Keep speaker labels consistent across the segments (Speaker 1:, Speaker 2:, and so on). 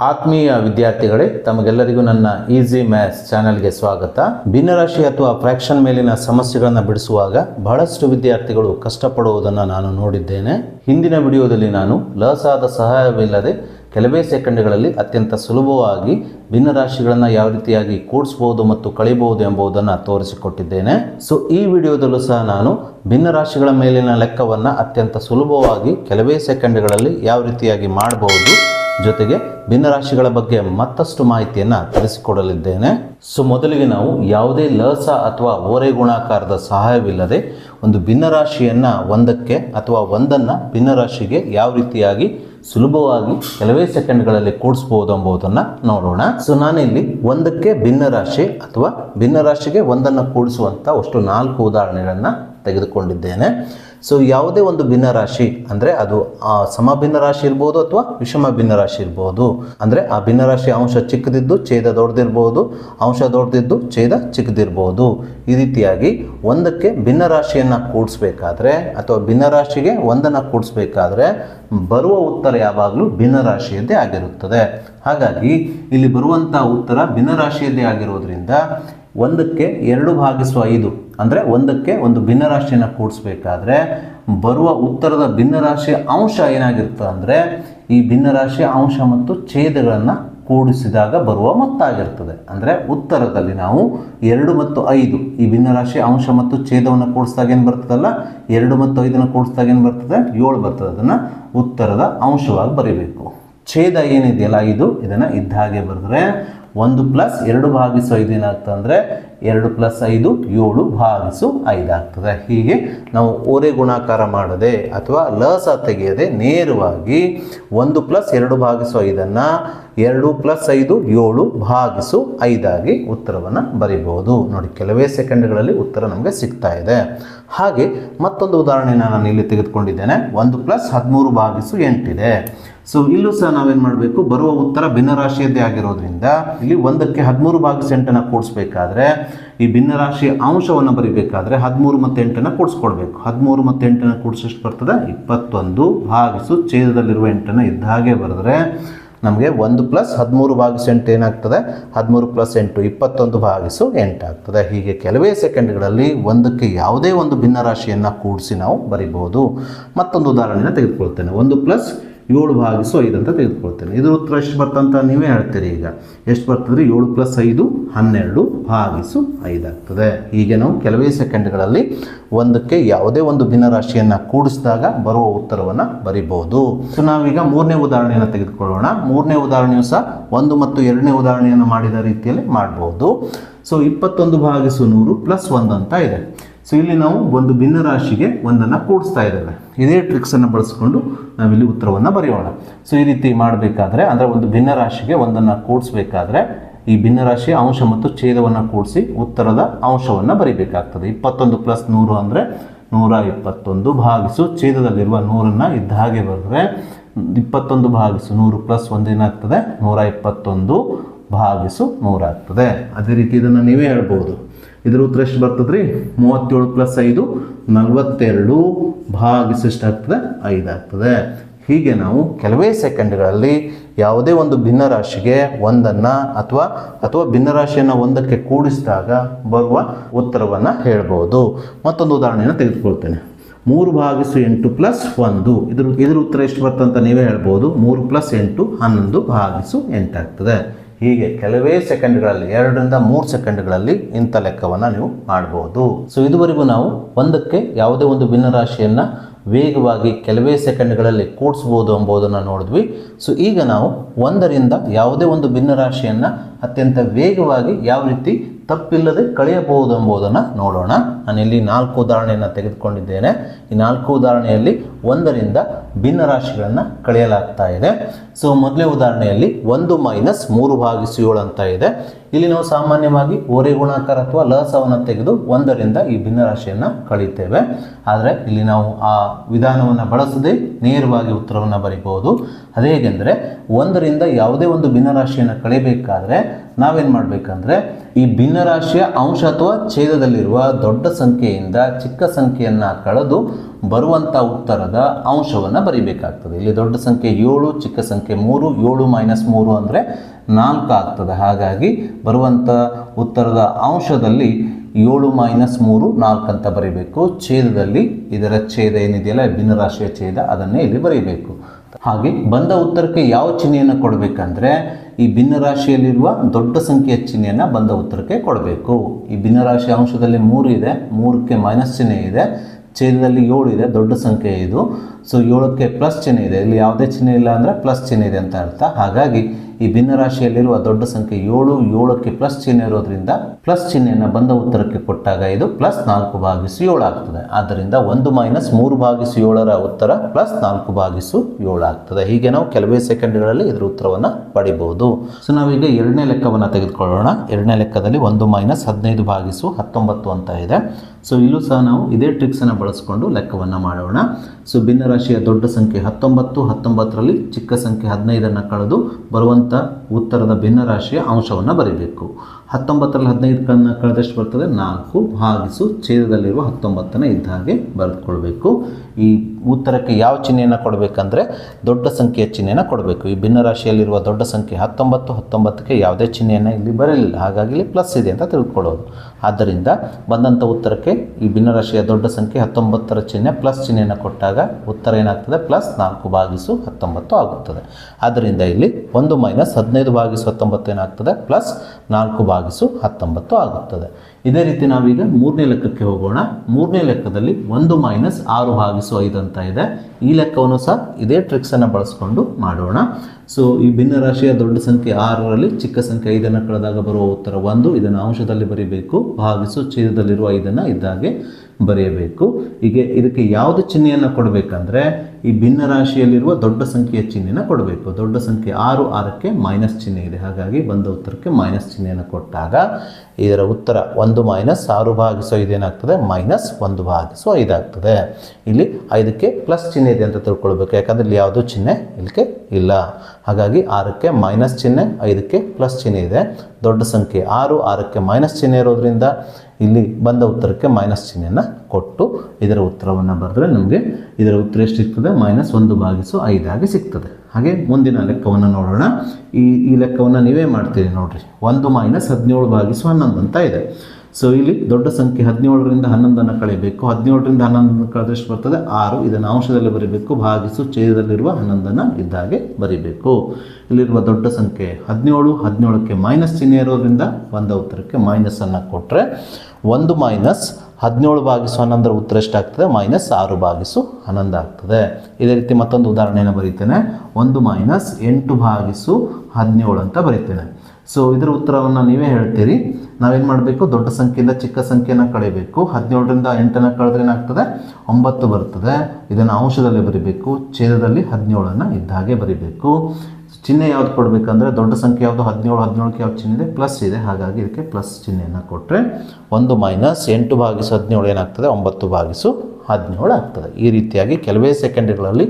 Speaker 1: ಆತ್ಮೀಯ ವಿದ್ಯಾರ್ಥಿಗಳೇ, ತಮಗೆಲ್ಲರಿಗೂ ನನ್ನ ಈಸಿ ಮ್ಯಾಥ್ಸ್ ಚಾನೆಲ್ಗೆ ಸ್ವಾಗತ. ಭಿನ್ನರಾಶಿ ಅಥವಾ ಫ್ರ್ಯಾಕ್ಷನ್ ಮೇಲಿನ ಸಮಸ್ಯೆಗಳನ್ನು ಬಿಡಿಸುವಾಗ ಬಹಳಷ್ಟು ವಿದ್ಯಾರ್ಥಿಗಳು ಕಷ್ಟಪಡುವುದನ್ನು ನಾನು ನೋಡಿದ್ದೇನೆ. ಹಿಂದಿನ ವಿಡಿಯೋದಲ್ಲಿ ನಾನು ಲಸಾದ ಸಹಾಯವಿಲ್ಲದೆ ಕೆಲವೇ ಸೆಕೆಂಡ್ಗಳಲ್ಲಿ ಅತ್ಯಂತ ಸುಲಭವಾಗಿ ಭಿನ್ನರಾಶಿಗಳನ್ನು ಯಾವ ರೀತಿಯಾಗಿ ಕೂಡಿಸಬಹುದು ಮತ್ತು ಕಳಿಬಹುದು ಎಂಬುದನ್ನು ತೋರಿಸಿಕೊಟ್ಟಿದ್ದೇನೆ. ಸೊ ಈ ವಿಡಿಯೋದಲ್ಲೂ ಸಹ ನಾನು ಭಿನ್ನರಾಶಿಗಳ ಮೇಲಿನ ಲೆಕ್ಕವನ್ನು ಅತ್ಯಂತ ಸುಲಭವಾಗಿ ಕೆಲವೇ ಸೆಕೆಂಡ್ಗಳಲ್ಲಿ ಯಾವ ರೀತಿಯಾಗಿ ಮಾಡಬಹುದು ಜೊತೆಗೆ ಭಿನ್ನರಾಶಿಗಳ ಬಗ್ಗೆ ಮತ್ತಷ್ಟು ಮಾಹಿತಿಯನ್ನು ತಿಳಿಸಿಕೊಡಲಿದ್ದೇನೆ. ಸೊ, ಮೊದಲಿಗೆ ನಾವು ಯಾವುದೇ ಲಸ ಅಥವಾ ಓರೆ ಗುಣಾಕಾರದ ಸಹಾಯವಿಲ್ಲದೆ ಒಂದು ಭಿನ್ನರಾಶಿಯನ್ನು ಒಂದಕ್ಕೆ ಅಥವಾ ಒಂದನ್ನು ಭಿನ್ನರಾಶಿಗೆ ಯಾವ ರೀತಿಯಾಗಿ ಸುಲಭವಾಗಿ ಕೆಲವೇ ಸೆಕೆಂಡ್ಗಳಲ್ಲಿ ಕೂಡಿಸಬಹುದು ಎಂಬುದನ್ನು ನೋಡೋಣ. ಸೊ, ನಾನಿಲ್ಲಿ ಒಂದಕ್ಕೆ ಭಿನ್ನರಾಶಿ ಅಥವಾ ಭಿನ್ನರಾಶಿಗೆ ಒಂದನ್ನು ಕೂಡಿಸುವಂಥ ಅಷ್ಟು ನಾಲ್ಕು ಉದಾಹರಣೆಗಳನ್ನು ತೆಗೆದುಕೊಂಡಿದ್ದೇನೆ. ಸೊ ಯಾವುದೇ ಒಂದು ಭಿನ್ನರಾಶಿ ಅಂದರೆ ಅದು ಸಮ ಭಿನ್ನರಾಶಿ ಇರ್ಬೋದು ಅಥವಾ ವಿಷಮ ಭಿನ್ನರಾಶಿ ಇರ್ಬೋದು. ಅಂದರೆ ಆ ಭಿನ್ನರಾಶಿ ಅಂಶ ಚಿಕ್ಕದಿದ್ದು ಛೇದ ದೊಡ್ಡದಿರ್ಬೋದು, ಅಂಶ ದೊಡ್ಡದಿದ್ದು ಛೇದ ಚಿಕ್ಕದಿರ್ಬೋದು. ಈ ರೀತಿಯಾಗಿ ಒಂದಕ್ಕೆ ಭಿನ್ನರಾಶಿಯನ್ನು ಕೂಡಿಸ್ಬೇಕಾದ್ರೆ ಅಥವಾ ಭಿನ್ನರಾಶಿಗೆ ಒಂದನ್ನು ಕೂಡಿಸ್ಬೇಕಾದ್ರೆ ಬರುವ ಉತ್ತರ ಯಾವಾಗಲೂ ಭಿನ್ನರಾಶಿಯದ್ದೇ ಆಗಿರುತ್ತದೆ. ಹಾಗಾಗಿ ಇಲ್ಲಿ ಬರುವಂಥ ಉತ್ತರ ಭಿನ್ನರಾಶಿಯದ್ದೇ ಆಗಿರೋದ್ರಿಂದ ಒಂದಕ್ಕೆ ಎರಡು ಭಾಗಿಸುವ ಐದು. ಅಂದರೆ ಒಂದಕ್ಕೆ ಒಂದು ಭಿನ್ನರಾಶಿಯನ್ನು ಕೂಡಿಸ್ಬೇಕಾದ್ರೆ ಬರುವ ಉತ್ತರದ ಭಿನ್ನರಾಶಿಯ ಅಂಶ ಏನಾಗಿರ್ತದೆ ಅಂದರೆ ಈ ಭಿನ್ನರಾಶಿಯ ಅಂಶ ಮತ್ತು ಛೇದಗಳನ್ನು ಕೂಡಿಸಿದಾಗ ಬರುವ ಮೊತ್ತ ಆಗಿರ್ತದೆ ಅಂದರೆ ಉತ್ತರದಲ್ಲಿ ನಾವು ಎರಡು ಮತ್ತು ಐದು, ಈ ಭಿನ್ನರಾಶಿ ಅಂಶ ಮತ್ತು ಛೇದವನ್ನು ಕೂಡಿಸಿದಾಗ ಏನು ಬರ್ತದಲ್ಲ? ಎರಡು ಮತ್ತು ಐದನ್ನು ಕೂಡಿಸಿದಾಗ ಏನು ಬರ್ತದೆ? ಏಳು ಬರ್ತದೆ. ಅದನ್ನು ಉತ್ತರದ ಅಂಶವಾಗಿ ಬರೀಬೇಕು. ಛೇದ ಏನಿದೆಯಲ್ಲ ಐದು ಇದನ್ನು ಇದ್ದ ಹಾಗೆ ಬರೆದ್ರೆ ಒಂದು ಪ್ಲಸ್ ಎರಡು ಭಾಗಿಸುವ ಐದು ಏನಾಗ್ತದೆ ಅಂದರೆ ಎರಡು ಪ್ಲಸ್ ಐದು ಏಳು ಭಾಗಿಸು ಐದಾಗ್ತದೆ. ಹೀಗೆ ನಾವು ಓರೆ ಗುಣಾಕಾರ ಮಾಡದೆ ಅಥವಾ ಲಸ ತೆಗೆಯದೆ ನೇರವಾಗಿ ಒಂದು ಪ್ಲಸ್ ಎರಡು ಭಾಗಿಸು ಐದನ್ನು ಎರಡು ಪ್ಲಸ್ ಐದು ಏಳು ಭಾಗಿಸು ಐದಾಗಿ ಉತ್ತರವನ್ನು ಬರಿಬೋದು ನೋಡಿ, ಕೆಲವೇ ಸೆಕೆಂಡ್ಗಳಲ್ಲಿ ಉತ್ತರ ನಮಗೆ ಸಿಗ್ತಾ ಇದೆ. ಹಾಗೆ ಮತ್ತೊಂದು ಉದಾಹರಣೆಯನ್ನು ನಾನು ಇಲ್ಲಿ ತೆಗೆದುಕೊಂಡಿದ್ದೇನೆ. ಒಂದು ಪ್ಲಸ್ ಹದಿಮೂರು ಭಾಗಿಸು ಎಂಟಿದೆ. ಸೊ ಇಲ್ಲೂ ಸಹ ನಾವೇನು ಮಾಡಬೇಕು? ಬರುವ ಉತ್ತರ ಭಿನ್ನರಾಶಿಯದ್ದೇ ಆಗಿರೋದ್ರಿಂದ ಇಲ್ಲಿ ಒಂದಕ್ಕೆ ಹದಿಮೂರು ಭಾಗ ಸೆಂಟನ್ನು ಕೂಡಿಸ್ಬೇಕಾದ್ರೆ ಈ ಭಿನ್ನರಾಶಿಯ ಅಂಶವನ್ನು ಬರಿಬೇಕಾದ್ರೆ ಹದಿಮೂರು ಮತ್ತು ಎಂಟನ್ನು ಕೂಡಿಸ್ಕೊಳ್ಬೇಕು ಹದಿಮೂರು ಮತ್ತು ಎಂಟನ್ನು ಕೂಡಿಸಿಷ್ಟು ಬರ್ತದೆ? ಇಪ್ಪತ್ತೊಂದು ಭಾಗಿಸು ಛೇದದಲ್ಲಿರುವ ಎಂಟನ್ನು ಇದ್ದ ಹಾಗೆ ಬರೆದ್ರೆ ನಮಗೆ ಒಂದು ಪ್ಲಸ್ ಹದಿಮೂರು ಭಾಗಿಸು ಎಂಟು ಏನಾಗ್ತದೆ? ಹದಿಮೂರು ಪ್ಲಸ್ ಎಂಟು ಇಪ್ಪತ್ತೊಂದು ಭಾಗಿಸು ಎಂಟಾಗ್ತದೆ ಹೀಗೆ ಕೆಲವೇ ಸೆಕೆಂಡ್ಗಳಲ್ಲಿ ಒಂದಕ್ಕೆ ಯಾವುದೇ ಒಂದು ಭಿನ್ನರಾಶಿಯನ್ನು ಕೂಡಿಸಿ ನಾವು ಬರಿಬೋದು ಮತ್ತೊಂದು ಉದಾಹರಣೆಯನ್ನು ತೆಗೆದುಕೊಳ್ತೇನೆ. ಒಂದು ಪ್ಲಸ್ ಏಳು ಭಾಗಿಸು ಐದು ಅಂತ ತೆಗೆದುಕೊಳ್ತೇನೆ. ಇದ್ರ ಉತ್ತರ ಎಷ್ಟು ಬರ್ತಂತ ನೀವೇ ಹೇಳ್ತೀರಿ ಈಗ. ಎಷ್ಟು ಬರ್ತದೆ ಏಳು ಪ್ಲಸ್ ಐದು, ಹನ್ನೆರಡು ಭಾಗಿಸು ಐದಾಗ್ತದೆ ಹೀಗೆ ನಾವು ಕೆಲವೇ ಸೆಕೆಂಡ್ಗಳಲ್ಲಿ ಒಂದಕ್ಕೆ ಯಾವುದೇ ಒಂದು ಭಿನ್ನರಾಶಿಯನ್ನು ಕೂಡಿಸಿದಾಗ ಬರುವ ಉತ್ತರವನ್ನು ಬರಿಬೋದು ಸೊ ನಾವೀಗ ಮೂರನೇ ಉದಾಹರಣೆಯನ್ನು ತೆಗೆದುಕೊಳ್ಳೋಣ. ಮೂರನೇ ಉದಾಹರಣೆಯು ಸಹ ಒಂದು ಮತ್ತು ಎರಡನೇ ಉದಾಹರಣೆಯನ್ನು ಮಾಡಿದ ರೀತಿಯಲ್ಲಿ ಮಾಡ್ಬೋದು. ಸೊ ಇಪ್ಪತ್ತೊಂದು ಭಾಗಿಸು ನೂರು ಪ್ಲಸ್ ಒಂದು ಅಂತ ಇದೆ. ಸೊ ಇಲ್ಲಿ ನಾವು ಒಂದು ಭಿನ್ನರಾಶಿಗೆ ಒಂದನ್ನು ಕೂಡಿಸ್ತಾ ಇದ್ದೇವೆ. ಇದೇ ಟ್ರಿಕ್ಸನ್ನು ಬಳಸಿಕೊಂಡು ನಾವಿಲ್ಲಿ ಉತ್ತರವನ್ನು ಬರೆಯೋಣ. ಸೊ ಈ ರೀತಿ ಮಾಡಬೇಕಾದ್ರೆ, ಅಂದರೆ ಒಂದು ಭಿನ್ನರಾಶಿಗೆ ಒಂದನ್ನು ಕೂಡಿಸ್ಬೇಕಾದ್ರೆ, ಈ ಭಿನ್ನರಾಶಿಯ ಅಂಶ ಮತ್ತು ಛೇದವನ್ನು ಕೂಡಿಸಿ ಉತ್ತರದ ಅಂಶವನ್ನು ಬರಿಬೇಕಾಗ್ತದೆ. ಇಪ್ಪತ್ತೊಂದು ಪ್ಲಸ್ ನೂರು ಅಂದರೆ ನೂರ ಇಪ್ಪತ್ತೊಂದು ಭಾಗಿಸು, ಛೇದದಲ್ಲಿರುವ ನೂರನ್ನು ಇದ್ದ ಹಾಗೆ ಬರೆದ್ರೆ, ಇಪ್ಪತ್ತೊಂದು ಭಾಗಿಸು ನೂರು ಪ್ಲಸ್ ಒಂದೇನಾಗ್ತದೆ ನೂರ ಇಪ್ಪತ್ತೊಂದು ಭಾಗಿಸು ನೂರಾಗ್ತದೆ. ಅದೇ ರೀತಿ ಇದನ್ನು ನೀವೇ ಹೇಳ್ಬೋದು. ಇದ್ರ ಉತ್ತರ ಎಷ್ಟು ಬರ್ತದ್ರಿ? ಮೂವತ್ತೇಳು ಪ್ಲಸ್ ಐದು, ನಲವತ್ತೆರಡು ಭಾಗಿಸು ಎಷ್ಟಾಗ್ತದೆ ಐದು ಆಗ್ತದೆ. ಹೀಗೆ ನಾವು ಕೆಲವೇ ಸೆಕೆಂಡ್ಗಳಲ್ಲಿ ಯಾವುದೇ ಒಂದು ಭಿನ್ನರಾಶಿಗೆ ಒಂದನ್ನು ಅಥವಾ ಅಥವಾ ಭಿನ್ನರಾಶಿಯನ್ನು ಒಂದಕ್ಕೆ ಕೂಡಿಸಿದಾಗ ಬರುವ ಉತ್ತರವನ್ನು ಹೇಳ್ಬೋದು. ಮತ್ತೊಂದು ಉದಾಹರಣೆಯನ್ನು ತೆಗೆದುಕೊಳ್ತೇನೆ. ಮೂರು ಭಾಗಿಸು ಎಂಟು ಪ್ಲಸ್ ಒಂದು. ಇದ್ರ ಇದ್ರ ಉತ್ತರ ಎಷ್ಟು ಬರ್ತಂತ ನೀವೇ ಹೇಳ್ಬೋದು. ಮೂರು ಪ್ಲಸ್ ಎಂಟು, ಹನ್ನೊಂದು ಭಾಗಿಸು ಎಂಟಾಗ್ತದೆ ಹೀಗೆ ಕೆಲವೇ ಸೆಕೆಂಡ್ಗಳಲ್ಲಿ, ಎರಡರಿಂದ ಮೂರು ಸೆಕೆಂಡ್ಗಳಲ್ಲಿ ಇಂಥ ಲೆಕ್ಕವನ್ನು ನೀವು ಮಾಡಬಹುದು ಸೊ ಇದುವರೆಗೂ ನಾವು ಒಂದಕ್ಕೆ ಯಾವುದೇ ಒಂದು ಭಿನ್ನರಾಶಿಯನ್ನು ವೇಗವಾಗಿ ಕೆಲವೇ ಸೆಕೆಂಡ್ಗಳಲ್ಲಿ ಕೂಡಿಸ್ಬೋದು ಎಂಬುದನ್ನು ನೋಡಿದ್ವಿ. ಸೊ ಈಗ ನಾವು ಒಂದರಿಂದ ಯಾವುದೇ ಒಂದು ಭಿನ್ನರಾಶಿಯನ್ನು ಅತ್ಯಂತ ವೇಗವಾಗಿ ಯಾವ ರೀತಿ ತಪ್ಪಿಲ್ಲದೆ ಕಳೆಯಬಹುದು ಎಂಬುದನ್ನು ನೋಡೋಣ. ನಾನಿಲ್ಲಿ ನಾಲ್ಕು ಉದಾಹರಣೆಯನ್ನು ತೆಗೆದುಕೊಂಡಿದ್ದೇನೆ. ಈ ನಾಲ್ಕು ಉದಾಹರಣೆಯಲ್ಲಿ ಒಂದರಿಂದ ಭಿನ್ನ ರಾಶಿಗಳನ್ನು ಕಳೆಯಲಾಗ್ತಾ ಇದೆ. ಸೊ ಮೊದಲೇ ಉದಾಹರಣೆಯಲ್ಲಿ ಒಂದು ಮೈನಸ್ ಮೂರು ಭಾಗಿಸು ಏಳು ಅಂತ ಇದೆ. ಇಲ್ಲಿ ನಾವು ಸಾಮಾನ್ಯವಾಗಿ ಓರೆ ಗುಣಾಕಾರ ಅಥವಾ ಲಸವನ್ನು ತೆಗೆದು ಒಂದರಿಂದ ಈ ಭಿನ್ನರಾಶಿಯನ್ನು ಕಳೀತೇವೆ ಆದರೆ ಇಲ್ಲಿ ನಾವು ಆ ವಿಧಾನವನ್ನು ಬಳಸದೆ ನೇರವಾಗಿ ಉತ್ತರವನ್ನು ಬರೀಬಹುದು. ಅದೇ ಹೇಗೆಂದರೆ ಒಂದರಿಂದ ಯಾವುದೇ ಒಂದು ಭಿನ್ನರಾಶಿಯನ್ನು ಕಳೆಯಬೇಕಾದ್ರೆ ನಾವೇನು ಮಾಡಬೇಕಂದ್ರೆ ಈ ಭಿನ್ನರಾಶಿಯ ಅಂಶ ಅಥವಾ ಛೇದದಲ್ಲಿರುವ ದೊಡ್ಡ ಸಂಖ್ಯೆಯಿಂದ ಚಿಕ್ಕ ಸಂಖ್ಯೆಯನ್ನು ಕಳೆದು ಬರುವಂಥ ಉತ್ತರದ ಅಂಶವನ್ನು ಬರಿಬೇಕಾಗ್ತದೆ. ಇಲ್ಲಿ ದೊಡ್ಡ ಸಂಖ್ಯೆ ಏಳು, ಚಿಕ್ಕ ಸಂಖ್ಯೆ ಮೂರು, ಏಳು ಮೈನಸ್ ಮೂರು ಅಂದರೆ ನಾಲ್ಕು ಆಗ್ತದೆ. ಹಾಗಾಗಿ ಬರುವಂಥ ಉತ್ತರದ ಅಂಶದಲ್ಲಿ ಏಳು ಮೈನಸ್ ಮೂರು, ನಾಲ್ಕು ಅಂತ ಬರೀಬೇಕು. ಛೇದದಲ್ಲಿ ಇದರ ಛೇದ ಏನಿದೆಯಲ್ಲ, ಭಿನ್ನರಾಶಿಯ ಛೇದ, ಅದನ್ನೇ ಇಲ್ಲಿ ಬರೀಬೇಕು. ಹಾಗೆ ಬಂದ ಉತ್ತರಕ್ಕೆ ಯಾವ ಚಿಹ್ನೆಯನ್ನು ಕೊಡಬೇಕಂದ್ರೆ, ಈ ಭಿನ್ನರಾಶಿಯಲ್ಲಿರುವ ದೊಡ್ಡ ಸಂಖ್ಯೆಯ ಚಿಹ್ನೆಯನ್ನು ಬಂದ ಉತ್ತರಕ್ಕೆ ಕೊಡಬೇಕು. ಈ ಭಿನ್ನರಾಶಿ ಅಂಶದಲ್ಲಿ ಮೂರು ಇದೆ, ಮೂರಕ್ಕೆ ಮೈನಸ್ ಚಿಹ್ನೆ ಇದೆ. ಛೇದದಲ್ಲಿ ಏಳು ಇದೆ, ದೊಡ್ಡ ಸಂಖ್ಯೆ ಇದು. ಸೊ ಏಳಕ್ಕೆ ಪ್ಲಸ್ ಚಿಹ್ನೆ ಇದೆ. ಇಲ್ಲಿ ಯಾವುದೇ ಚಿಹ್ನೆ ಇಲ್ಲ ಅಂದರೆ ಪ್ಲಸ್ ಚಿಹ್ನೆ ಇದೆ ಅಂತ ಅರ್ಥ. ಹಾಗಾಗಿ ಈ ಭಿನ್ನರಾಶಿಯಲ್ಲಿರುವ ದೊಡ್ಡ ಸಂಖ್ಯೆ ಏಳು, ಏಳಕ್ಕೆ ಪ್ಲಸ್ ಚಿಹ್ನೆ ಇರೋದ್ರಿಂದ ಪ್ಲಸ್ ಚಿಹ್ನೆಯನ್ನು ಬಂದ ಉತ್ತರಕ್ಕೆ ಕೊಟ್ಟಾಗ ಇದು ಪ್ಲಸ್ ನಾಲ್ಕು ಭಾಗಿಸು ಏಳು ಆಗ್ತದೆ. ಆದ್ದರಿಂದ ಒಂದು ಮೈನಸ್ ಮೂರು ಭಾಗಿಸು ಏಳರ ಉತ್ತರ ಪ್ಲಸ್ ನಾಲ್ಕು ಭಾಗಿಸು ಏಳಾಗ್ತದೆ ಹೀಗೆ ನಾವು ಕೆಲವೇ ಸೆಕೆಂಡ್ಗಳಲ್ಲಿ ಇದರ ಉತ್ತರವನ್ನು ಪಡಿಬಹುದು ಸೊ ನಾವೀಗ ಎರಡನೇ ಲೆಕ್ಕವನ್ನು ತೆಗೆದುಕೊಳ್ಳೋಣ. ಎರಡನೇ ಲೆಕ್ಕದಲ್ಲಿ ಒಂದು ಮೈನಸ್ ಹದಿನೈದು ಭಾಗಿಸು ಹತ್ತೊಂಬತ್ತು ಅಂತ ಇದೆ. ಸೊ ಇಲ್ಲೂ ಸಹ ನಾವು ಇದೇ ಟ್ರಿಕ್ಸನ್ನು ಬಳಸಿಕೊಂಡು ಲೆಕ್ಕವನ್ನು ಮಾಡೋಣ. ಸೊ ಭಿನ್ನರಾಶಿಯ ದೊಡ್ಡ ಸಂಖ್ಯೆ ಹತ್ತೊಂಬತ್ತು, ಹತ್ತೊಂಬತ್ತರಲ್ಲಿ ಚಿಕ್ಕ ಸಂಖ್ಯೆ ಹದಿನೈದನ್ನು ಕಳೆದು ಬರುವಂಥ ಉತ್ತರದ ಭಿನ್ನರಾಶಿಯ ಅಂಶವನ್ನು ಬರೀಬೇಕು. ಹತ್ತೊಂಬತ್ತರಲ್ಲಿ ಹದಿನೈದು ಕನ್ನ ಕಳೆದಷ್ಟು ಬರ್ತದೆ. ನಾಲ್ಕು ಭಾಗಿಸು ಛೇದದಲ್ಲಿರುವ ಹತ್ತೊಂಬತ್ತನೇ ಇದ್ದ ಹಾಗೆ ಬರೆದುಕೊಳ್ಬೇಕು. ಈ ಉತ್ತರಕ್ಕೆ ಯಾವ ಚಿಹ್ನೆಯನ್ನು ಕೊಡಬೇಕಂದ್ರೆ ದೊಡ್ಡ ಸಂಖ್ಯೆಯ ಚಿಹ್ನೆಯನ್ನು ಕೊಡಬೇಕು. ಈ ಭಿನ್ನರಾಶಿಯಲ್ಲಿರುವ ದೊಡ್ಡ ಸಂಖ್ಯೆ ಹತ್ತೊಂಬತ್ತು, ಹತ್ತೊಂಬತ್ತಕ್ಕೆ ಯಾವುದೇ ಚಿಹ್ನೆಯನ್ನು ಇಲ್ಲಿ ಬರಲಿಲ್ಲ. ಹಾಗಾಗಿ ಇಲ್ಲಿ ಪ್ಲಸ್ ಇದೆ ಅಂತ ತಿಳ್ಕೊಳ್ಳೋದು. ಆದ್ದರಿಂದ ಬಂದಂಥ ಉತ್ತರಕ್ಕೆ ಈ ಭಿನ್ನರಾಶಿಯ ದೊಡ್ಡ ಸಂಖ್ಯೆ ಹತ್ತೊಂಬತ್ತರ ಚಿಹ್ನೆ ಪ್ಲಸ್ ಚಿಹ್ನೆಯನ್ನು ಕೊಟ್ಟಾಗ ಉತ್ತರ ಏನಾಗ್ತದೆ? ಪ್ಲಸ್ ನಾಲ್ಕು ಭಾಗಿಸು ಹತ್ತೊಂಬತ್ತು ಆಗುತ್ತದೆ. ಆದ್ದರಿಂದ ಇಲ್ಲಿ ಒಂದು ಮೈನಸ್ ಹದಿನೈದು ಭಾಗಿಸು ಹತ್ತೊಂಬತ್ತು ಏನಾಗ್ತದೆ? ಪ್ಲಸ್ ನಾಲ್ಕು ಭಾಗಿಸು ಹತ್ತೊಂಬತ್ತು ಆಗುತ್ತದೆ. ಇದೇ ರೀತಿ ನಾವೀಗ ಮೂರನೇ ಲೆಕ್ಕಕ್ಕೆ ಹೋಗೋಣ. ಮೂರನೇ ಲೆಕ್ಕದಲ್ಲಿ ಒಂದು ಮೈನಸ್ ಆರು ಭಾಗಿಸು ಐದು ಅಂತ ಇದೆ. ಈ ಲೆಕ್ಕವನ್ನು ಸಹ ಇದೇ ಟ್ರಿಕ್ಸನ್ನು ಬಳಸ್ಕೊಂಡು ಮಾಡೋಣ. ಸೊ ಈ ಭಿನ್ನರಾಶಿಯ ದೊಡ್ಡ ಸಂಖ್ಯೆ ಆರರಲ್ಲಿ ಚಿಕ್ಕ ಸಂಖ್ಯೆ ಐದನ್ನು ಕಳೆದಾಗ ಬರುವ ಉತ್ತರ ಒಂದು. ಇದನ್ನು ಅಂಶದಲ್ಲಿ ಬರೀಬೇಕು. ಭಾಗಿಸು ಛೇದದಲ್ಲಿರುವ ಐದನ್ನು ಇದ್ದಾಗೆ ಬರೆಯಬೇಕು. ಹೀಗೆ ಇದಕ್ಕೆ ಯಾವುದು ಚಿಹ್ನೆಯನ್ನು ಕೊಡಬೇಕಂದ್ರೆ ಈ ಭಿನ್ನ ರಾಶಿಯಲ್ಲಿರುವ ದೊಡ್ಡ ಸಂಖ್ಯೆಯ ಚಿಹ್ನೆನ ಕೊಡಬೇಕು. ದೊಡ್ಡ ಸಂಖ್ಯೆ ಆರು, ಆರಕ್ಕೆ ಮೈನಸ್ ಚಿಹ್ನೆ ಇದೆ. ಹಾಗಾಗಿ ಬಂದ ಉತ್ತರಕ್ಕೆ ಮೈನಸ್ ಚಿಹ್ನೆಯನ್ನು ಕೊಟ್ಟಾಗ ಇದರ ಉತ್ತರ ಒಂದು ಮೈನಸ್ ಆರು ಭಾಗಿಸೋ ಇದೇನಾಗ್ತದೆ ಮೈನಸ್ ಒಂದು ಭಾಗಿಸೋ ಐದಾಗ್ತದೆ ಇಲ್ಲಿ ಐದಕ್ಕೆ ಪ್ಲಸ್ ಚಿಹ್ನೆ ಇದೆ ಅಂತ ತಿಳ್ಕೊಳ್ಬೇಕು. ಯಾಕಂದರೆ ಇಲ್ಲಿ ಯಾವುದೂ ಚಿಹ್ನೆ ಇಲ್ಲಿಗೆ ಇಲ್ಲ. ಹಾಗಾಗಿ ಆರಕ್ಕೆ ಮೈನಸ್ ಚಿಹ್ನೆ, ಐದಕ್ಕೆ ಪ್ಲಸ್ ಚಿಹ್ನೆ ಇದೆ. ದೊಡ್ಡ ಸಂಖ್ಯೆ ಆರು, ಆರಕ್ಕೆ ಮೈನಸ್ ಚಿಹ್ನೆ ಇರೋದ್ರಿಂದ ಇಲ್ಲಿ ಬಂದ ಉತ್ತರಕ್ಕೆ ಮೈನಸ್ ಚಿಹ್ನೆಯನ್ನು ಕೊಟ್ಟು ಇದರ ಉತ್ತರವನ್ನು ಬರೆದ್ರೆ ನಮಗೆ ಇದರ ಉತ್ತರ ಎಷ್ಟು ಸಿಗ್ತದೆ? ಮೈನಸ್ ಒಂದು ಭಾಗಿಸು ಐದಾಗಿ ಸಿಗ್ತದೆ. ಹಾಗೆ ಮುಂದಿನ ಲೆಕ್ಕವನ್ನು ನೋಡೋಣ. ಈ ಈ ಲೆಕ್ಕವನ್ನು ನೀವೇ ಮಾಡ್ತೀರಿ ನೋಡಿರಿ. ಒಂದು ಮೈನಸ್ ಹದಿನೇಳು ಭಾಗಿಸು ಹನ್ನೊಂದು ಅಂತ ಇದೆ. ಸೊ ಇಲ್ಲಿ ದೊಡ್ಡ ಸಂಖ್ಯೆ ಹದಿನೇಳರಿಂದ ಹನ್ನೊಂದನ್ನು ಕಳಿಬೇಕು ಹದಿನೇಳರಿಂದ ಹನ್ನೊಂದನ್ನು ಕಳೆದಷ್ಟು ಬರ್ತದೆ? ಆರು. ಇದನ್ನು ಅಂಶದಲ್ಲಿ ಬರೀಬೇಕು. ಭಾಗಿಸು ಛೇದದಲ್ಲಿರುವ ಹನ್ನೊಂದನ್ನು ಇದ್ದಾಗೆ ಬರೀಬೇಕು. ಇಲ್ಲಿರುವ ದೊಡ್ಡ ಸಂಖ್ಯೆ ಹದಿನೇಳು. ಹದಿನೇಳಕ್ಕೆ ಮೈನಸ್ ಚಿಹ್ನೆ ಇರೋದ್ರಿಂದ ಒಂದ ಉತ್ತರಕ್ಕೆ ಮೈನಸನ್ನು ಕೊಟ್ಟರೆ ಒಂದು ಮೈನಸ್ ಹದಿನೇಳು ಭಾಗಿಸು ಹನ್ನೊಂದರ ಉತ್ತರ ಎಷ್ಟಾಗ್ತದೆ? ಮೈನಸ್ ಆರು ಭಾಗಿಸು ಹನ್ನೊಂದು ಆಗ್ತದೆ. ಇದೇ ರೀತಿ ಮತ್ತೊಂದು ಉದಾಹರಣೆಯನ್ನು ಬರೀತೇನೆ. ಒಂದು ಮೈನಸ್ ಎಂಟು ಭಾಗಿಸು ಹದಿನೇಳು ಅಂತ ಬರೀತೇನೆ. ಸೊ ಇದರ ಉತ್ತರವನ್ನು ನೀವೇ ಹೇಳ್ತೀರಿ. ನಾವೇನು ಮಾಡಬೇಕು? ದೊಡ್ಡ ಸಂಖ್ಯೆಯಿಂದ ಚಿಕ್ಕ ಸಂಖ್ಯೆಯನ್ನು ಕಳೆಯಬೇಕು ಹದಿನೇಳರಿಂದ ಎಂಟನ್ನು ಕಳೆದ್ರೆ ಏನಾಗ್ತದೆ? ಒಂಬತ್ತು ಬರ್ತದೆ. ಇದನ್ನು ಅಂಶದಲ್ಲಿ ಬರೀಬೇಕು. ಛೇದದಲ್ಲಿ ಹದಿನೇಳನ್ನು ಇದ್ದ ಹಾಗೆ ಬರೀಬೇಕು. ಚಿಹ್ನೆ ಯಾವುದು ಕೊಡಬೇಕಂದ್ರೆ ದೊಡ್ಡ ಸಂಖ್ಯೆ ಯಾವುದು? ಹದಿನೇಳು ಹದಿನೇಳಕ್ಕೆ ಯಾವ ಚಿಹ್ನೆ ಇದೆ? ಪ್ಲಸ್ ಇದೆ. ಹಾಗಾಗಿ ಇದಕ್ಕೆ ಪ್ಲಸ್ ಚಿಹ್ನೆಯನ್ನು ಕೊಟ್ಟರೆ ಒಂದು ಮೈನಸ್ ಎಂಟು ಭಾಗಿಸು ಹದಿನೇಳು ಏನಾಗ್ತದೆ? ಒಂಬತ್ತು ಭಾಗಿಸು ಹದಿನೇಳು ಆಗ್ತದೆ. ಈ ರೀತಿಯಾಗಿ ಕೆಲವೇ ಸೆಕೆಂಡ್ಗಳಲ್ಲಿ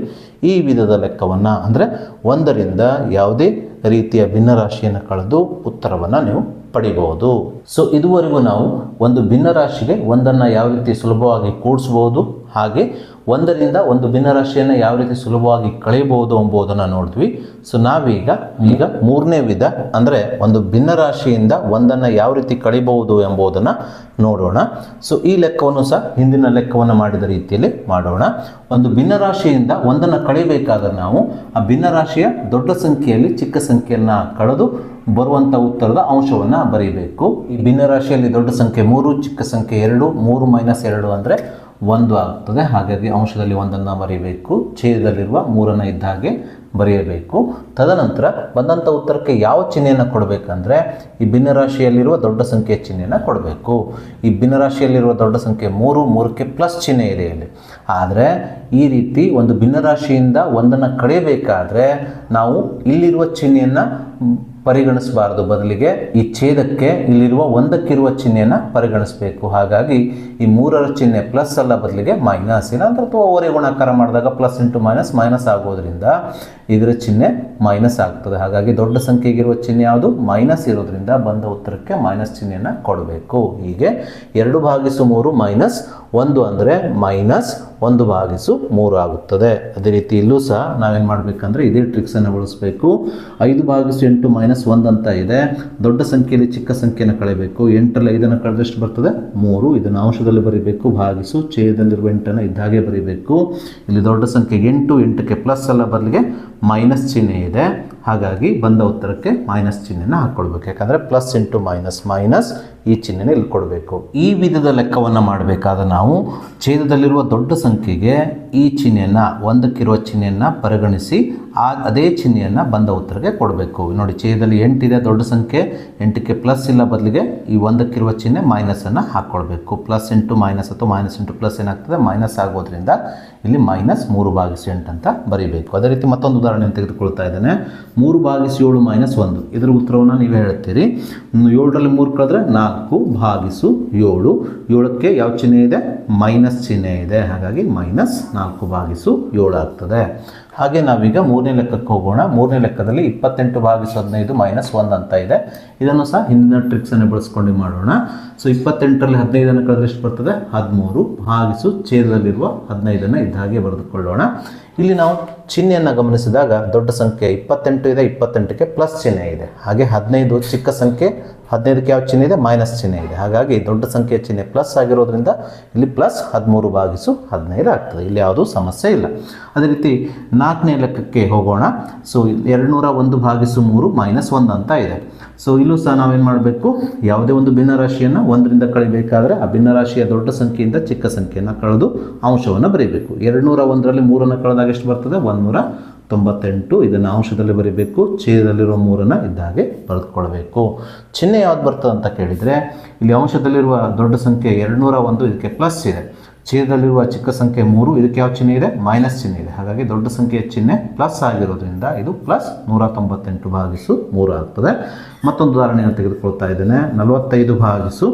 Speaker 1: ಈ ವಿಧದ ಲೆಕ್ಕವನ್ನು ಅಂದರೆ ಒಂದರಿಂದ ಯಾವುದೇ ರೀತಿಯ ಭಿನ್ನರಾಶಿಯನ್ನು ಕಳೆದು ಉತ್ತರವನ್ನು ನೀವು ಪಡಿಬಹುದು. ಸೊ ಇದುವರೆಗೂ ನಾವು ಒಂದು ಭಿನ್ನರಾಶಿಗೆ ಒಂದನ್ನು ಯಾವ ರೀತಿ ಸುಲಭವಾಗಿ ಕೂಡಿಸ್ಬೋದು? ಹಾಗೆ ಒಂದರಿಂದ ಒಂದು ಭಿನ್ನರಾಶಿಯನ್ನು ಯಾವ ರೀತಿ ಸುಲಭವಾಗಿ ಕಳೆಯಬಹುದು ಎಂಬುದನ್ನು ನೋಡಿದ್ವಿ. ಸೊ ನಾವೀಗ, ಈಗ ಮೂರನೇ ವಿಧ ಅಂದರೆ ಒಂದು ಭಿನ್ನರಾಶಿಯಿಂದ ಒಂದನ್ನು ಯಾವ ರೀತಿ ಕಳಿಬಹುದು ಎಂಬುದನ್ನು ನೋಡೋಣ. ಸೊ ಈ ಲೆಕ್ಕವನ್ನು ಸಹ ಹಿಂದಿನ ಲೆಕ್ಕವನ್ನು ಮಾಡಿದ ರೀತಿಯಲ್ಲಿ ಮಾಡೋಣ. ಒಂದು ಭಿನ್ನರಾಶಿಯಿಂದ ಒಂದನ್ನು ಕಳಿಬೇಕಾದ್ರೆ ನಾವು ಆ ಭಿನ್ನರಾಶಿಯ ದೊಡ್ಡ ಸಂಖ್ಯೆಯಲ್ಲಿ ಚಿಕ್ಕ ಸಂಖ್ಯೆಯನ್ನು ಕಳೆದು ಬರುವಂಥ ಉತ್ತರದ ಅಂಶವನ್ನು ಬರೀಬೇಕು. ಈ ಭಿನ್ನರಾಶಿಯಲ್ಲಿ ದೊಡ್ಡ ಸಂಖ್ಯೆ ಮೂರು, ಚಿಕ್ಕ ಸಂಖ್ಯೆ ಎರಡು, ಮೂರು ಮೈನಸ್ ಎರಡು ಅಂದರೆ ಒಂದು ಆಗ್ತದೆ. ಹಾಗಾಗಿ ಅಂಶದಲ್ಲಿ ಒಂದನ್ನು ಬರೀಬೇಕು. ಛೇದದಲ್ಲಿರುವ ಮೂರನ್ನು ಇದ್ದ ಹಾಗೆ ಬರೆಯಬೇಕು. ತದನಂತರ ಬಂದಂಥ ಉತ್ತರಕ್ಕೆ ಯಾವ ಚಿಹ್ನೆಯನ್ನು ಕೊಡಬೇಕಂದ್ರೆ ಈ ಭಿನ್ನರಾಶಿಯಲ್ಲಿರುವ ದೊಡ್ಡ ಸಂಖ್ಯೆಯ ಚಿಹ್ನೆಯನ್ನು ಕೊಡಬೇಕು. ಈ ಭಿನ್ನರಾಶಿಯಲ್ಲಿರುವ ದೊಡ್ಡ ಸಂಖ್ಯೆ ಮೂರು, ಮೂರಕ್ಕೆ ಪ್ಲಸ್ ಚಿಹ್ನೆ ಇದೆ ಇಲ್ಲಿ. ಆದರೆ ಈ ರೀತಿ ಒಂದು ಭಿನ್ನರಾಶಿಯಿಂದ ಒಂದನ್ನು ಕಳೆಯಬೇಕಾದ್ರೆ ನಾವು ಇಲ್ಲಿರುವ ಚಿಹ್ನೆಯನ್ನು ಪರಿಗಣಿಸಬಾರದು. ಬದಲಿಗೆ ಈ ಛೇದಕ್ಕೆ ಇಲ್ಲಿರುವ ಒಂದಕ್ಕಿರುವ ಚಿಹ್ನೆಯನ್ನು ಪರಿಗಣಿಸಬೇಕು. ಹಾಗಾಗಿ ಈ ಮೂರರ ಚಿಹ್ನೆ ಪ್ಲಸ್ ಅಲ್ಲ ಬದಲಿಗೆ ಮೈನಸ್ ಇಲ್ಲಾಂದ್ರೆ ಅಥವಾ ಓರೆ ಗುಣಾಕಾರ ಮಾಡಿದಾಗ ಪ್ಲಸ್ ಇಂಟು ಮೈನಸ್ ಮೈನಸ್ ಆಗೋದ್ರಿಂದ ಇದರ ಚಿಹ್ನೆ ಮೈನಸ್ ಆಗ್ತದೆ. ಹಾಗಾಗಿ ದೊಡ್ಡ ಸಂಖ್ಯೆಗಿರುವ ಚಿಹ್ನೆ ಯಾವುದು? ಮೈನಸ್ ಇರೋದ್ರಿಂದ ಬಂದ ಉತ್ತರಕ್ಕೆ ಮೈನಸ್ ಚಿಹ್ನೆಯನ್ನು ಕೊಡಬೇಕು. ಹೀಗೆ ಎರಡು ಭಾಗಿಸು ಮೂರು ಮೈನಸ್ ಒಂದು ಅಂದರೆ ಮೈನಸ್ ಒಂದು ಭಾಗಿಸು ಮೂರು ಆಗುತ್ತದೆ. ಅದೇ ರೀತಿ ಇಲ್ಲೂ ಸಹ ನಾವೇನು ಮಾಡಬೇಕಂದ್ರೆ ಇದೇ ಟ್ರಿಕ್ಸನ್ನು ಬಳಸಬೇಕು. ಐದು ಭಾಗಿಸು ಎಂಟು ಮೈನಸ್ ಒಂದು ಅಂತ ಇದೆ. ದೊಡ್ಡ ಸಂಖ್ಯೆಯಲ್ಲಿ ಚಿಕ್ಕ ಸಂಖ್ಯೆಯನ್ನು ಕಳೆಯಬೇಕು. ಎಂಟರಲ್ಲಿ ಐದನ್ನು ಕಳೆದಷ್ಟು ಬರ್ತದೆ? ಮೂರು. ಇದನ್ನು ಅಂಶದಲ್ಲಿ ಬರೀಬೇಕು. ಭಾಗಿಸು ಛೇದದಲ್ಲಿರುವ ಎಂಟನ್ನು ಇದ್ದಾಗೆ ಬರೀಬೇಕು. ಇಲ್ಲಿ ದೊಡ್ಡ ಸಂಖ್ಯೆ ಎಂಟು, ಎಂಟಕ್ಕೆ ಪ್ಲಸ್ ಅಲ್ಲ, ಬದಲಿಗೆ ಮೈನಸ್ ಚಿಹ್ನೆ ಇದೆ. ಹಾಗಾಗಿ ಬಂದ ಉತ್ತರಕ್ಕೆ ಮೈನಸ್ ಚಿಹ್ನೆನ ಹಾಕ್ಕೊಳ್ಬೇಕು. ಯಾಕಂದರೆ ಪ್ಲಸ್ ಇಂಟು ಮೈನಸ್ ಮೈನಸ್ ಈ ಚಿಹ್ನೆನ ಇಲ್ಲಿ ಕೊಡಬೇಕು. ಈ ವಿಧದ ಲೆಕ್ಕವನ್ನು ಮಾಡಬೇಕಾದ ನಾವು ಛೇದದಲ್ಲಿರುವ ದೊಡ್ಡ ಸಂಖ್ಯೆಗೆ ಈ ಚಿಹ್ನೆಯನ್ನು, ಒಂದಕ್ಕಿರುವ ಚಿಹ್ನೆಯನ್ನು ಪರಿಗಣಿಸಿ ಆ ಅದೇ ಚಿಹ್ನೆಯನ್ನು ಬಂದ ಉತ್ತರಕ್ಕೆ ಕೊಡಬೇಕು. ನೋಡಿ, ಛೇದದಲ್ಲಿ ಎಂಟಿದೆ, ದೊಡ್ಡ ಸಂಖ್ಯೆ, ಎಂಟಕ್ಕೆ ಪ್ಲಸ್ ಇಲ್ಲ ಬದಲಿಗೆ ಈ ಒಂದಕ್ಕಿರುವ ಚಿಹ್ನೆ ಮೈನಸನ್ನು ಹಾಕ್ಕೊಳ್ಬೇಕು ಪ್ಲಸ್ ಎಂಟು ಮೈನಸ್ ಅಥವಾ ಮೈನಸ್ ಎಂಟು ಪ್ಲಸ್ ಏನಾಗ್ತದೆ? ಮೈನಸ್ ಆಗೋದ್ರಿಂದ ಇಲ್ಲಿ ಮೈನಸ್ ಮೂರು ಭಾಗಿಸು ಎಂಟು ಅಂತ ಬರೀಬೇಕು. ಅದೇ ರೀತಿ ಮತ್ತೊಂದು ಉದಾಹರಣೆ ತೆಗೆದುಕೊಳ್ತಾ ಇದ್ದೇನೆ. ಮೂರು ಭಾಗಿಸು ಏಳು ಮೈನಸ್ ಒಂದು. ಇದರ ಉತ್ತರವನ್ನು ನೀವೇ ಹೇಳ್ತೀರಿ. ಏಳರಲ್ಲಿ ಮೂರು ಕಳೆದ್ರೆ ನಾಲ್ಕು. ಭಾಗಿಸು ಏಳು. ಏಳಕ್ಕೆ ಯಾವ ಚಿಹ್ನೆ ಇದೆ? ಮೈನಸ್ ಚಿಹ್ನೆ ಇದೆ. ಹಾಗಾಗಿ ಮೈನಸ್ ನಾಲ್ಕು ಭಾಗಿಸು ಏಳು ಆಗ್ತದೆ. ಹಾಗೆ ನಾವೀಗ ಮೂರನೇ ಲೆಕ್ಕಕ್ಕೆ ಹೋಗೋಣ. ಮೂರನೇ ಲೆಕ್ಕದಲ್ಲಿ ಇಪ್ಪತ್ತೆಂಟು ಭಾಗಿಸು ಹದಿನೈದು ಮೈನಸ್ ಒಂದು ಅಂತ ಇದೆ. ಇದನ್ನು ಸಹ ಹಿಂದಿನ ಟ್ರಿಕ್ಸನ್ನು ಬಳಸ್ಕೊಂಡು ಮಾಡೋಣ. ಸೊ ಇಪ್ಪತ್ತೆಂಟರಲ್ಲಿ ಹದಿನೈದನ್ನು ಕಳೆದ್ರೆ ಎಷ್ಟು ಬರ್ತದೆ? ಹದಿಮೂರು. ಭಾಗಿಸು ಛೇದದಲ್ಲಿರುವ ಹದಿನೈದನ್ನು ಇದ್ದ ಹಾಗೆ ಬರೆದುಕೊಳ್ಳೋಣ. ಇಲ್ಲಿ ನಾವು ಚಿಹ್ನೆಯನ್ನು ಗಮನಿಸಿದಾಗ ದೊಡ್ಡ ಸಂಖ್ಯೆ ಇಪ್ಪತ್ತೆಂಟು ಇದೆ, ಇಪ್ಪತ್ತೆಂಟಕ್ಕೆ ಪ್ಲಸ್ ಚಿಹ್ನೆ ಇದೆ. ಹಾಗೆ ಹದಿನೈದು ಚಿಕ್ಕ ಸಂಖ್ಯೆ, ಹದಿನೈದಕ್ಕೆ ಯಾವ ಚಿಹ್ನೆ ಇದೆ? ಮೈನಸ್ ಚಿಹ್ನೆ ಇದೆ. ಹಾಗಾಗಿ ದೊಡ್ಡ ಸಂಖ್ಯೆಯ ಚಿಹ್ನೆ ಪ್ಲಸ್ ಆಗಿರೋದ್ರಿಂದ ಇಲ್ಲಿ ಪ್ಲಸ್ ಹದಿಮೂರು ಭಾಗಿಸು ಹದಿನೈದು ಆಗ್ತದೆ. ಇಲ್ಲಿ ಯಾವುದೂ ಸಮಸ್ಯೆ ಇಲ್ಲ. ಅದೇ ರೀತಿ ನಾಲ್ಕನೇ ಲೆಕ್ಕಕ್ಕೆ ಹೋಗೋಣ. ಸೊ ಎರಡುನೂರ ಒಂದು ಭಾಗಿಸು ಮೂರು ಮೈನಸ್ ಒಂದು ಅಂತ ಇದೆ. ಸೊ ಇಲ್ಲೂ ಸಹ ನಾವೇನು ಮಾಡಬೇಕು? ಯಾವುದೇ ಒಂದು ಭಿನ್ನರಾಶಿಯನ್ನು ಒಂದರಿಂದ ಕಳಿಬೇಕಾದ್ರೆ ಆ ಭಿನ್ನರಾಶಿಯ ದೊಡ್ಡ ಸಂಖ್ಯೆಯಿಂದ ಚಿಕ್ಕ ಸಂಖ್ಯೆಯನ್ನು ಕಳೆದು ಅಂಶವನ್ನು ಬರೀಬೇಕು. ಎರಡುನೂರ ಒಂದರಲ್ಲಿ ಮೂರನ್ನು ಕಳೆದಾಗ ಎಷ್ಟು ಬರ್ತದೆ? ಒಂದುನೂರ ತೊಂಬತ್ತೆಂಟು. ಇದನ್ನು ಅಂಶದಲ್ಲಿ ಬರೀಬೇಕು. ಛೇದದಲ್ಲಿರುವ ಮೂರನ್ನು ಇದ್ದಾಗೆ ಬರೆದುಕೊಳ್ಬೇಕು. ಚಿಹ್ನೆ ಯಾವ್ದು ಬರ್ತದೆ ಅಂತ ಕೇಳಿದರೆ, ಇಲ್ಲಿ ಅಂಶದಲ್ಲಿರುವ ದೊಡ್ಡ ಸಂಖ್ಯೆ ಎರಡುನೂರ ಒಂದು, ಇದಕ್ಕೆ ಪ್ಲಸ್ ಇದೆ. ಛೇದದಲ್ಲಿರುವ ಚಿಕ್ಕ ಸಂಖ್ಯೆ ಮೂರು, ಇದಕ್ಕೆ ಯಾವ ಚಿಹ್ನೆ ಇದೆ? ಮೈನಸ್ ಚಿಹ್ನೆ ಇದೆ. ಹಾಗಾಗಿ ದೊಡ್ಡ ಸಂಖ್ಯೆಯ ಚಿಹ್ನೆ ಪ್ಲಸ್ ಆಗಿರೋದ್ರಿಂದ ಇದು ಪ್ಲಸ್ ನೂರ ತೊಂಬತ್ತೆಂಟು ಭಾಗಿಸು ಮೂರು ಆಗ್ತದೆ. ಮತ್ತೊಂದು ಉದಾಹರಣೆಯನ್ನು ತೆಗೆದುಕೊಳ್ತಾ ಇದ್ದೇನೆ. ನಲವತ್ತೈದು ಭಾಗಿಸು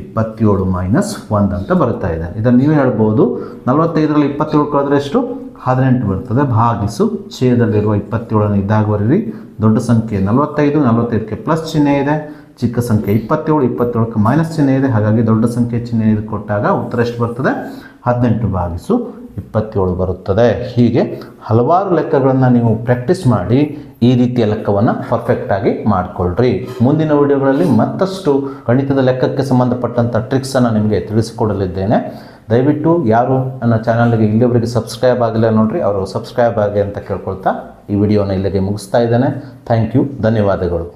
Speaker 1: ಇಪ್ಪತ್ತೇಳು ಮೈನಸ್ ಒಂದು ಅಂತ ಬರ್ತಾ ಇದೆ. ಇದನ್ನು ನೀವು ಹೇಳ್ಬೋದು. ನಲವತ್ತೈದರಲ್ಲಿ ಇಪ್ಪತ್ತೇಳು ಕಳೆದ್ರೆ ಎಷ್ಟು? ಹದಿನೆಂಟು ಬರ್ತದೆ. ಭಾಗಿಸು ಛೇದದಲ್ಲಿರುವ ಇಪ್ಪತ್ತೇಳನ್ನು ಇದ್ದಾಗ ಬರೀರಿ ದೊಡ್ಡ ಸಂಖ್ಯೆ ನಲವತ್ತೈದು, ನಲವತ್ತೈದಕ್ಕೆ ಪ್ಲಸ್ ಚಿಹ್ನೆ ಇದೆ. ಚಿಕ್ಕ ಸಂಖ್ಯೆ ಇಪ್ಪತ್ತೇಳು, ಇಪ್ಪತ್ತೇಳಕ್ಕೆ ಮೈನಸ್ ಚಿಹ್ನೆ ಇದೆ. ಹಾಗಾಗಿ ದೊಡ್ಡ ಸಂಖ್ಯೆ ಚಿಹ್ನೆ ಇದು ಕೊಟ್ಟಾಗ ಉತ್ತರ ಎಷ್ಟು ಬರ್ತದೆ? ಹದಿನೆಂಟು ಭಾಗಿಸು ಇಪ್ಪತ್ತೇಳು ಬರುತ್ತದೆ. ಹೀಗೆ ಹಲವಾರು ಲೆಕ್ಕಗಳನ್ನು ನೀವು ಪ್ರಾಕ್ಟೀಸ್ ಮಾಡಿ ಈ ರೀತಿಯ ಲೆಕ್ಕವನ್ನು ಪರ್ಫೆಕ್ಟಾಗಿ ಮಾಡಿಕೊಳ್ಳ್ರಿ ಮುಂದಿನ ವಿಡಿಯೋಗಳಲ್ಲಿ ಮತ್ತಷ್ಟು ಗಣಿತದ ಲೆಕ್ಕಕ್ಕೆ ಸಂಬಂಧಪಟ್ಟಂಥ ಟ್ರಿಕ್ಸನ್ನು ನಿಮಗೆ ತಿಳಿಸಿಕೊಡಲಿದ್ದೇನೆ. ದಯವಿಟ್ಟು ಯಾರು ನನ್ನ ಚಾನಲ್ಗೆ ಇಲ್ಲಿವರೆಗೆ ಸಬ್ಸ್ಕ್ರೈಬ್ ಆಗಿಲ್ಲ ನೋಡ್ರಿ, ಅವರು ಸಬ್ಸ್ಕ್ರೈಬ್ ಆಗಿ ಅಂತ ಕೇಳ್ಕೊಳ್ತಾ ಈ ವಿಡಿಯೋನ ಇಲ್ಲಿಗೆ ಮುಗಿಸ್ತಾ ಇದ್ದೇನೆ. ಥ್ಯಾಂಕ್ ಯು ಧನ್ಯವಾದಗಳು.